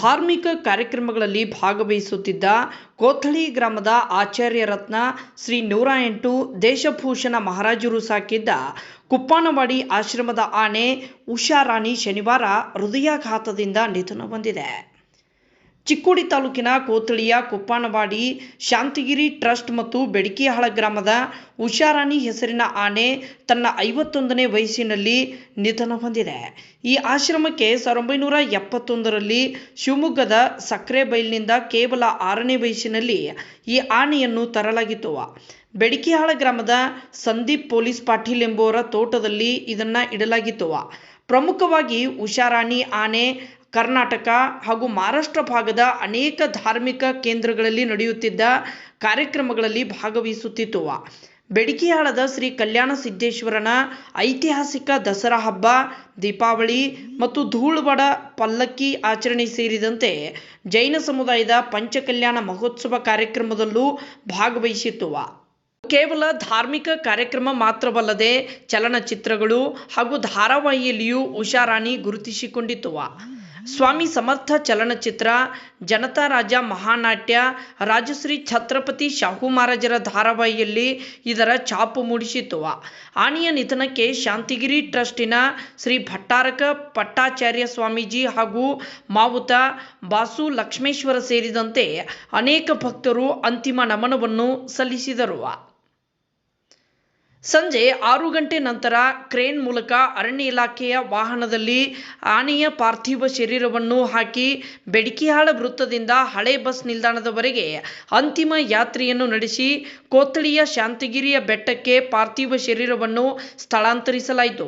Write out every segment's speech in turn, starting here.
ಧಾರ್ಮಿಕ ಕಾರ್ಯಕ್ರಮಗಳಲ್ಲಿ ಭಾಗವಹಿಸುತ್ತಿದ್ದ ಕೋಥಳಿ ಗ್ರಾಮದ ಆಚಾರ್ಯ ರತ್ನ ಶ್ರೀ ನೂರ ಎಂಟು ದೇಶಭೂಷಣ ಮಹಾರಾಜರು ಸಾಕಿದ್ದ ಕುಪ್ಪಾನವಾಡಿ ಆಶ್ರಮದ ಆನೆ ಉಷಾರಾಣಿ ಶನಿವಾರ ಹೃದಯಾಘಾತದಿಂದ ನಿಧನ ಹೊಂದಿದೆ. ಚಿಕ್ಕೋಡಿ ತಾಲೂಕಿನ ಕೋತಳಿಯ ಕುಪ್ಪಾನವಾಡಿ ಶಾಂತಿಗಿರಿ ಟ್ರಸ್ಟ್ ಮತ್ತು ಬೆಡಕಿಹಾಳ ಗ್ರಾಮದ ಉಷಾರಾಣಿ ಹೆಸರಿನ ಆನೆ ತನ್ನ ಐವತ್ತೊಂದನೇ ವಯಸ್ಸಿನಲ್ಲಿ ನಿಧನ ಹೊಂದಿದೆ. ಈ ಆಶ್ರಮಕ್ಕೆ ಸಾವಿರದ ಒಂಬೈನೂರ ಎಪ್ಪತ್ತೊಂದರಲ್ಲಿ ಶಿವಮೊಗ್ಗದ ಸಕ್ರೆಬೈಲ್ನಿಂದ ಕೇವಲ ಆರನೇ ವಯಸ್ಸಿನಲ್ಲಿ ಈ ಆನೆಯನ್ನು ತರಲಾಗಿತ್ತು. ಬೆಡಕಿಹಾಳ ಗ್ರಾಮದ ಸಂದೀಪ್ ಪೊಲೀಸ್ ಪಾಟೀಲ್ ಎಂಬುವರ ತೋಟದಲ್ಲಿ ಇದನ್ನು ಇಡಲಾಗಿತ್ತು. ಪ್ರಮುಖವಾಗಿ ಉಷಾರಾಣಿ ಆನೆ ಕರ್ನಾಟಕ ಹಾಗೂ ಮಹಾರಾಷ್ಟ್ರ ಭಾಗದ ಅನೇಕ ಧಾರ್ಮಿಕ ಕೇಂದ್ರಗಳಲ್ಲಿ ನಡೆಯುತ್ತಿದ್ದ ಕಾರ್ಯಕ್ರಮಗಳಲ್ಲಿ ಭಾಗವಹಿಸುತ್ತಿತ್ತು. ಬೆಡಿಕೆಯಾಳದ ಶ್ರೀ ಕಲ್ಯಾಣ ಸಿದ್ದೇಶ್ವರನ ಐತಿಹಾಸಿಕ ದಸರಾ ಹಬ್ಬ, ದೀಪಾವಳಿ ಮತ್ತು ಧೂಳುವಡ ಪಲ್ಲಕ್ಕಿ ಆಚರಣೆ ಸೇರಿದಂತೆ ಜೈನ ಸಮುದಾಯದ ಪಂಚಕಲ್ಯಾಣ ಮಹೋತ್ಸವ ಕಾರ್ಯಕ್ರಮದಲ್ಲೂ ಭಾಗವಹಿಸಿತ್ತು. ಕೇವಲ ಧಾರ್ಮಿಕ ಕಾರ್ಯಕ್ರಮ ಮಾತ್ರವಲ್ಲದೆ ಚಲನಚಿತ್ರಗಳು ಹಾಗೂ ಧಾರಾವಾಹಿಯಲ್ಲಿಯೂ ಉಷಾರಾಣಿ ಗುರುತಿಸಿಕೊಂಡಿತ್ತು. ಸ್ವಾಮಿ ಸಮರ್ಥ ಚಲನಚಿತ್ರ, ಜನತಾ ರಾಜ ಮಹಾನಾಟ್ಯ, ರಾಜಶ್ರೀ ಛತ್ರಪತಿ ಶಾಹು ಮಹಾರಾಜರ ಧಾರಾವಾಹಿಯಲ್ಲಿ ಇದರ ಛಾಪು ಮೂಡಿಸಿತ್ತು. ಆನಿಯ ನಿಧನಕ್ಕೆ ಶಾಂತಿಗಿರಿ ಟ್ರಸ್ಟಿನ ಶ್ರೀ ಭಟ್ಟಾರಕ ಪಟ್ಟಾಚಾರ್ಯ ಸ್ವಾಮೀಜಿ ಹಾಗೂ ಮಾವುತ ಬಾಸು ಲಕ್ಷ್ಮೇಶ್ವರ ಸೇರಿದಂತೆ ಅನೇಕ ಭಕ್ತರು ಅಂತಿಮ ನಮನವನ್ನು ಸಲ್ಲಿಸಿದರು. ಸಂಜೆ ಆರು ಗಂಟೆ ನಂತರ ಕ್ರೇನ್ ಮೂಲಕ ಅರಣ್ಯ ಇಲಾಖೆಯ ವಾಹನದಲ್ಲಿ ಆನೆಯ ಪಾರ್ಥಿವ ಶರೀರವನ್ನು ಹಾಕಿ ಬೆಡಕಿಹಾಳ ವೃತ್ತದಿಂದ ಹಳೆ ಬಸ್ ನಿಲ್ದಾಣದವರೆಗೆ ಅಂತಿಮ ಯಾತ್ರೆಯನ್ನು ನಡೆಸಿ ಕೋತಳಿಯ ಶಾಂತಗಿರಿಯ ಬೆಟ್ಟಕ್ಕೆ ಪಾರ್ಥಿವ ಶರೀರವನ್ನು ಸ್ಥಳಾಂತರಿಸಲಾಯಿತು.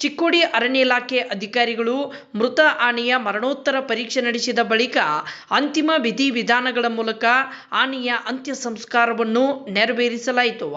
ಚಿಕ್ಕೋಡಿ ಅರಣ್ಯ ಇಲಾಖೆ ಅಧಿಕಾರಿಗಳು ಮೃತ ಆನೆಯ ಮರಣೋತ್ತರ ಪರೀಕ್ಷೆ ನಡೆಸಿದ ಬಳಿಕ ಅಂತಿಮ ವಿಧಿವಿಧಾನಗಳ ಮೂಲಕ ಆನೆಯ ಅಂತ್ಯ ಸಂಸ್ಕಾರವನ್ನು ನೆರವೇರಿಸಲಾಯಿತು.